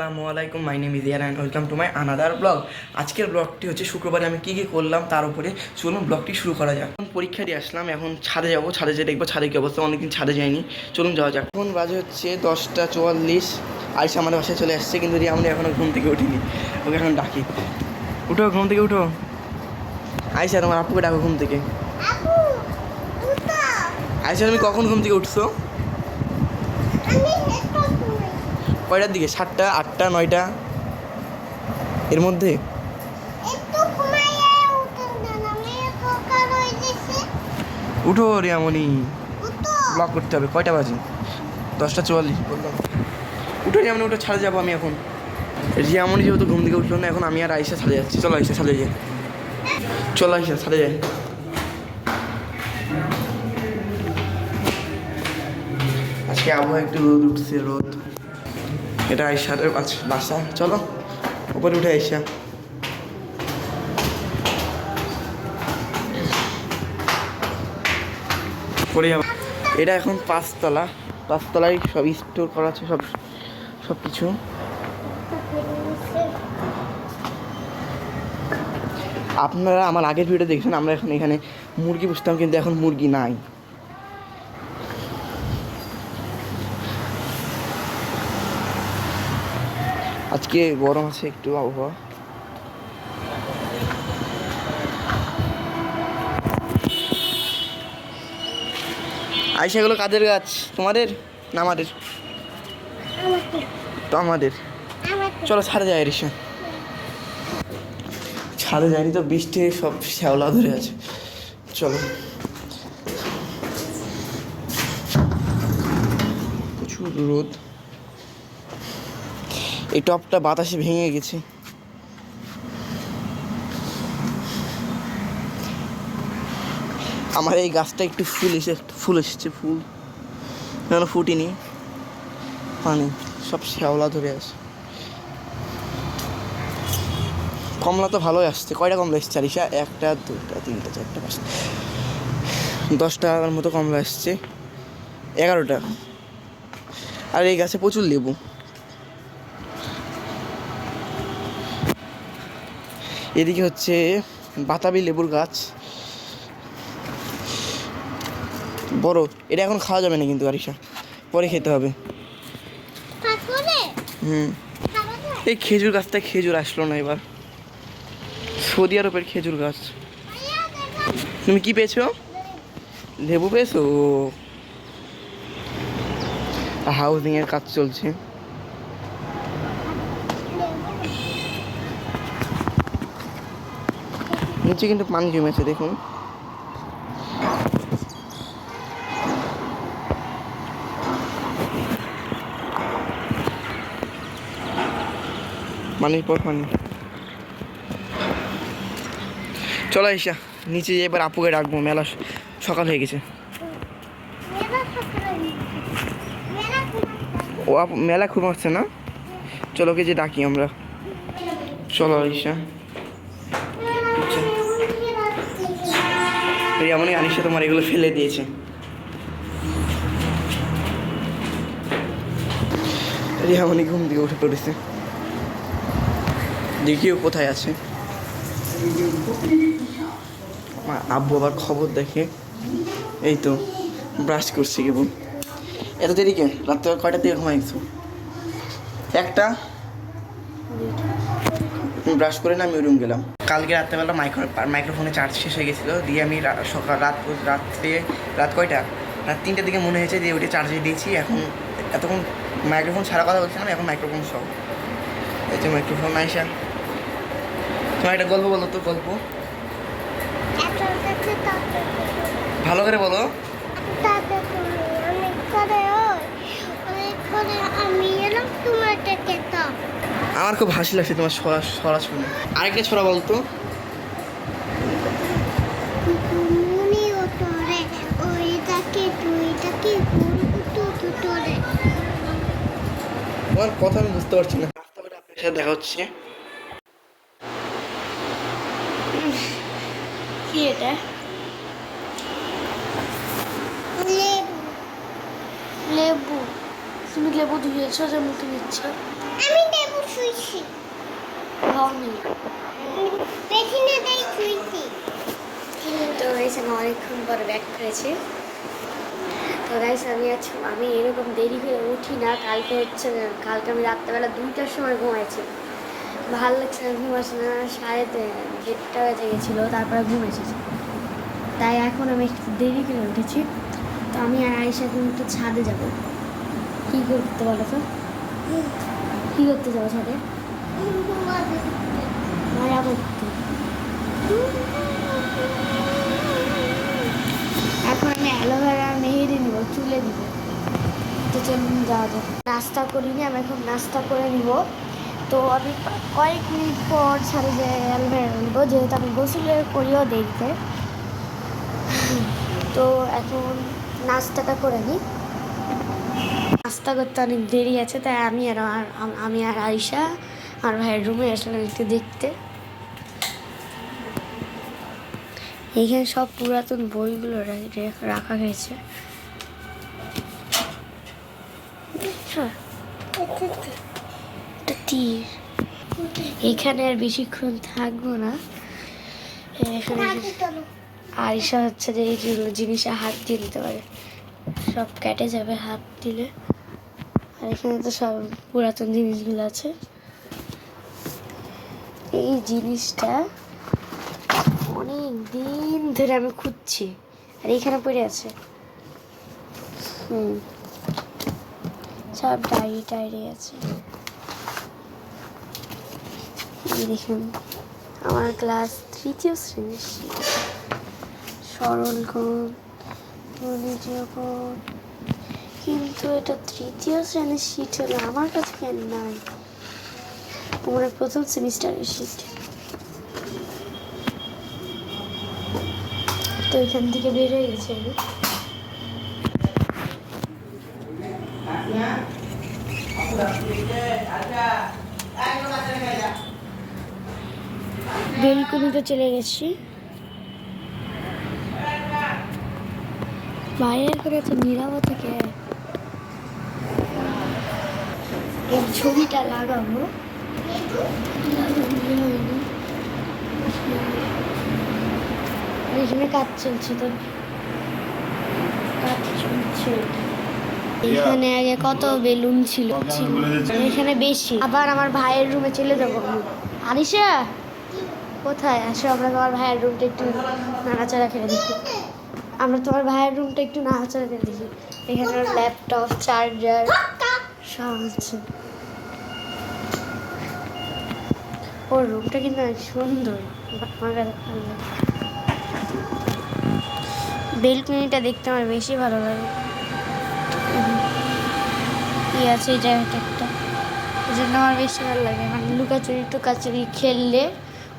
আসসালামু আলাইকুম my name is year and welcome to my another blog আজকের ব্লগটি হচ্ছে শুক্রবারে আমি কী কী করলাম তার উপরে চলুন ব্লগটি শুরু করা যাক। এখন পরীক্ষা দিয়ে আসলাম এখন ছাদে যাব ছাদে যেয়ে দেখব ছাদে কী অবস্থা অনেকদিন ছাদে যায়নি চলুন যাওয়া যাক। এখন বাজে হচ্ছে দশটা চুয়াল্লিশ আইসা আমাদের বাসায় চলে আসছে কিন্তু রিয়া আমরা এখনও ঘুম থেকে উঠিনি ওকে এখন ডাকি। উঠো ঘুম থেকে উঠো। আইসা তোমার আপুকে ডাকো ঘুম থেকে। আইসা তুমি কখন ঘুম থেকে উঠছো আমি একটু ঘুমাই কয়টার দিকে? সাতটা আটটা নয়টা? এর মধ্যে? উঠো রিয়ামণি ব্লক করতে হবে কয়টা বাজে? দশটা চুয়াল্লিশ বললাম। উঠো রিয়ামণি উঠে ছাড়ে যাব আমি এখন। রিয়ামণি যেহেতু ঘুম থেকে উঠল না এখন আমি আর আইসা ছাড়ে যাচ্ছি। চলো আইসা ছাড়ে যাই। চলো আইসা ছাড়ে যাই। আজকে আবহাওয়া একটু রোদ উঠছে রোদ। এটা আইসার বাস- বাসা, চলো, উপরে উঠে আইসা এটা এখন পাঁচতলা, পাঁচতলায় সব স্টোর করা আছে, সব সব কিছু। আপনারা আমার আগের ভিডিও দেখছেন, আমরা এখন এখানে মুরগি পুষতাম, কিন্তু এখন মুরগি নাই। আজকে গরম আছে একটু আবহাওয়া। আইসা এগুলো কাদের গাছ? তোমাদের না আমাদের? তো আমাদের। চলো ছাড়ে যাই রিসা ছাড়ে যায়নি তো, বৃষ্টি সব শ্যাওলা ধরে আছে। চলো। প্রচুর রোদ। এই টপটা বাতাসে ভেঙে গেছে। আমার এই গাছটা একটু ফুল এসে ফুল এসেছে, ফুল। এখনও ফুটিনি। পানি, সব শ্যাওলা ধরে আছে। কমলা তো ভালোই আসছে। কয়টা কমলা এসছে আরিসা একটা দুটা তিনটা, চারটা, পাঁচটা। দশটার মতো কমলা এসছে। এগারোটা। আর এই গাছে প্রচুর লেবু। এদিকে হচ্ছে বাতাবি লেবুর গাছ। বড় এটা এখন খাওয়া যাবে না কিন্তু আরিসা পরে খেতে হবে। হুম। এই খেজুর গাছটা খেজুর আসলো না এবার। সৌদি আরবের খেজুর গাছ। তুমি কি পেয়েছ? লেবু পেয়েছ? হাউজিং এর কাজ চলছে। নিচে কিন্তু পানি জমেছে, দেখুন। পানির পর পানি। চলো ঈশা নিচে এবার আপুকে ডাকবো, মেলা সকাল হয়ে গেছে। ও মেলা খুব আসছে না? চলো ওকে যে ডাকি আমরা। চলো ঈশা রিয়ামনি আনিসা তোমার এগুলো ফেলে দিয়েছে। রিয়ামনি ঘুম থেকে উঠে পড়েছে। দেখিও কোথায় আছে? আমার আব্বু আবার খবর দেখে। এই তো ব্রাশ করছি কেবল। এত দেরিকে রাত্রে কয়টার দিকে ঘুমাইছো? একটা? ব্রাশ করে না আমি রুম গেলাম। কালকে রাত্রেবেলা মাইক্রো মাইক্রোফোনে চার্জ শেষ হয়ে গেছিল দিয়ে আমি সকাল রাত রাত্রে রাত কয়টা? রাত তিনটের দিকে মনে হয়েছে যে ওইটা চার্জে দিয়েছি এখন এতক্ষণ মাইক্রোফোন ছাড়া কথা বলছিলাম এখন মাইক্রোফোন সহ। এই যে মাইক্রোফোন আইসা তোমার একটা গল্প বলো তো গল্প। ভালো করে বলো। তাতে তুমি অনেক করে ওই অনেক করে আমি এলাম তোমাকে খেতাম আমার খুব হাসি লাগছে তোমার সরা সরা শুনে। আরেকটা ছড়া বলতো তোমার কথা আমি বুঝতে পারছি না। আপনার সাথে দেখা হচ্ছে। কি এটা? লেবু। লেবু। তুমি লেবু ধুয়েছো যে মুখে লেবু ছুঁইছি হয়নি পেছনে দেই ছুঁইছি। তো অনেকক্ষণ পর ব্যাক করেছি তো গাইস আমি আজ, আমি এরকম দেরি হয়ে উঠি না, কালকে হচ্ছে, কালকে আমি রাত্রেবেলা দুইটার সময় ঘুমাইছি। ভালো লাগছে না, ঘুম আসে না, সাড়ে দেড়টা বেজে গেছিল, তারপরে ঘুম এসেছে। তাই এখন আমি একটু দেরি করে উঠেছি। তো আমি আর আয়সা এখন একটু ছাদে যাব। কী করতে বলো তো? কী করতে যাব ছাদে? এখন আমি অ্যালোভেরা মেহেদি নিব, চুলে দিব। তো চলুন যাওয়া যাক। নাস্তা করিনি, আমি এখন নাস্তা করে নিব। তো আমি কয়েক মিনিট পর ছাড়ে যে অ্যালোভেরা নিব, যেহেতু আমি গোসলে করিও দেখতে তো এখন নাস্তাটা করে নিই। নাস্তা করতে অনেক দেরি আছে, তাই আমি আর- আমি আর আয়সা আর ভাইয়ের রুমে আসলাম একটু দেখতে। এখানে সব পুরাতন বইগুলো রাখা হয়েছে? একটা তীর। এখানে আর বেশিক্ষণ থাকব না। এখানে আরিসা হচ্ছে যে এই যেগুলো জিনিসে হাত দিয়ে দিতে পারে। সব কেটে যাবে হাত দিলে। আর এখানে তো সব পুরাতন জিনিসগুলো আছে। এই জিনিসটা অনেক দিন ধরে আমি খুঁজছি। আর এইখানে পড়ে আছে। হুম। সব ডায়েরি টায়েরি আছে। দেখুন, আমার ক্লাস তৃতীয় শ্রেণির সরল কোণ কিন্তু এটা তৃতীয় শ্রেণির শীত হলো আমার কাছে কেন নাই? আমার প্রথম সেমিস্টারের শীত তো এখান থেকে বের হয়ে গেছে বেলকুনিতে চলে গেছি। বাইরের করে এত নিরাপদ থেকে। ছবিটা লাগাবো। এখানে কাজ চলছে তো। কাজ চলছে। এখানে আগে কত বেলুন ছিল? এখানে বেশি। আবার আমার ভাইয়ের রুমে চলে যাব আরিশা কোথায়? আসো আমরা তোমার ভাইয়ের রুমটা একটু নাড়াচাড়া খেলে দেখি। আমরা তোমার ভাইয়ের রুমটা একটু নাড়াচাড়া খেলে দেখি। এখানে ল্যাপটপ চার্জার সব আছে। ওর রুমটা কিন্তু অনেক সুন্দর। আমার কাছে বেলকনিটা দেখতে আমার বেশি ভালো লাগে। কি আছে এই জায়গাটা একটা এই জন্য আমার বেশি ভালো লাগে। মানে লুকাচুরি টুকাচুরি খেললে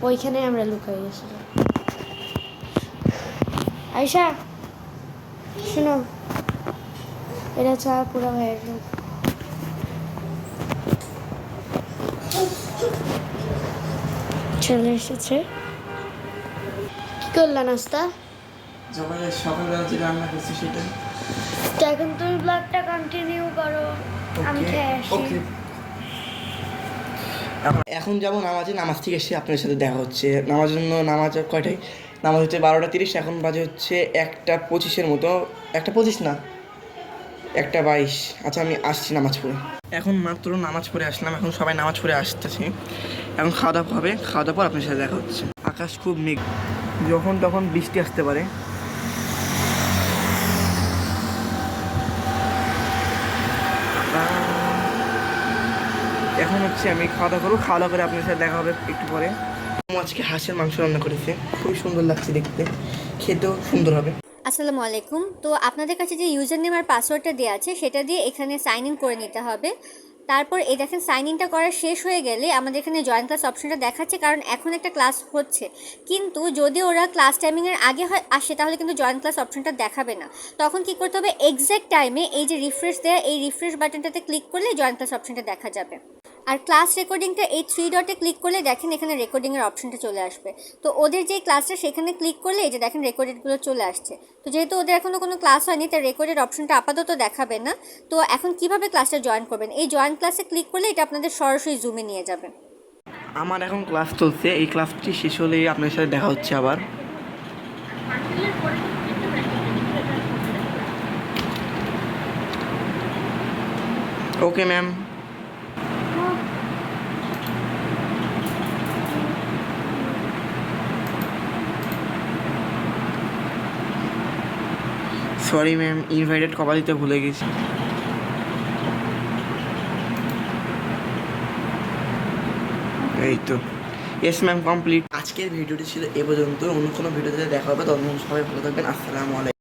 ওইখানে আমরা লুকাই গেছিলাম আয়সা শোনো। এটা চা পুরো ভাইয়ের room। চলে এসেছে। কি করলা নাস্তা? সকালে সকালবেলা যে রান্না করছি সেটা। তো এখন তুমি ব্লগটা কন্টিনিউ করো আমি খেয়ে আসি। এখন যাব নামাজে নামাজ থেকে এসে আপনার সাথে দেখা হচ্ছে। নামাজের জন্য নামাজ কয়টায়? নামাজ হচ্ছে বারোটা তিরিশ এখন বাজে হচ্ছে একটা পঁচিশের মতো। একটা পঁচিশ না একটা বাইশ। আচ্ছা আমি আসছি নামাজ পড়ে। এখন মাত্র নামাজ পড়ে আসলাম এখন সবাই নামাজ পড়ে আসতেছে। এখন খাওয়া দাওয়া হবে, খাওয়া দাওয়ার পর আপনার সাথে দেখা হচ্ছে। আকাশ খুব মেঘ। যখন তখন বৃষ্টি আসতে পারে। এখন হচ্ছে আমি খাওয়া দাওয়া করব, খাওয়া দাওয়া করে আপনার সাথে দেখা হবে একটু পরে। আজকে হাঁসের মাংস রান্না করেছে। খুবই সুন্দর লাগছে দেখতে। খেতেও সুন্দর হবে। আসসালামু আলাইকুম। তো আপনাদের কাছে যে ইউজার নেম আর পাসওয়ার্ডটা দেওয়া আছে, সেটা দিয়ে এখানে সাইন ইন করে নিতে হবে। তারপর এই দেখেন সাইন ইনটা করা শেষ হয়ে গেলে আমাদের এখানে জয়েন ক্লাস অপশনটা দেখাচ্ছে, কারণ এখন একটা ক্লাস হচ্ছে। কিন্তু যদি ওরা ক্লাস টাইমিংয়ের আগে হয়, আসে, তাহলে কিন্তু জয়েন ক্লাস অপশনটা দেখাবে না। তখন কি করতে হবে? এক্স্যাক্ট টাইমে এই যে রিফ্রেশ দেয়া, এই রিফ্রেশ বাটনটাতে ক্লিক করলে জয়েন ক্লাস অপশনটা দেখা যাবে। আর ক্লাস রেকর্ডিংটা এই থ্রি ডটে ক্লিক করলে দেখেন এখানে রেকর্ডিংয়ের অপশনটা চলে আসবে। তো ওদের যে ক্লাসটা সেখানে ক্লিক করলে এই যে দেখেন রেকর্ডেডগুলো চলে আসছে। তো যেহেতু ওদের এখনও কোনো ক্লাস হয়নি, তাই রেকর্ডেড অপশনটা আপাতত দেখাবে না। তো এখন কীভাবে ক্লাসটা জয়েন করবেন? এই জয়েন ক্লাসে ক্লিক করলে এটা আপনাদের সরাসরি জুমে নিয়ে যাবে। আমার এখন ক্লাস চলছে, এই ক্লাসটি শেষ হলেই আপনার সাথে দেখা হচ্ছে আবার। Okay ma'am sorry ma'am invited কবা দিতে ভুলে গেছি। এই তো। ইয়েস ম্যাম কমপ্লিট আজকের ভিডিওটি ছিল এ পর্যন্ত। অন্য কোনো ভিডিওতে দেখা হবে। তখন সবাই ভালো থাকবেন। আসসালামু আলাইকুম।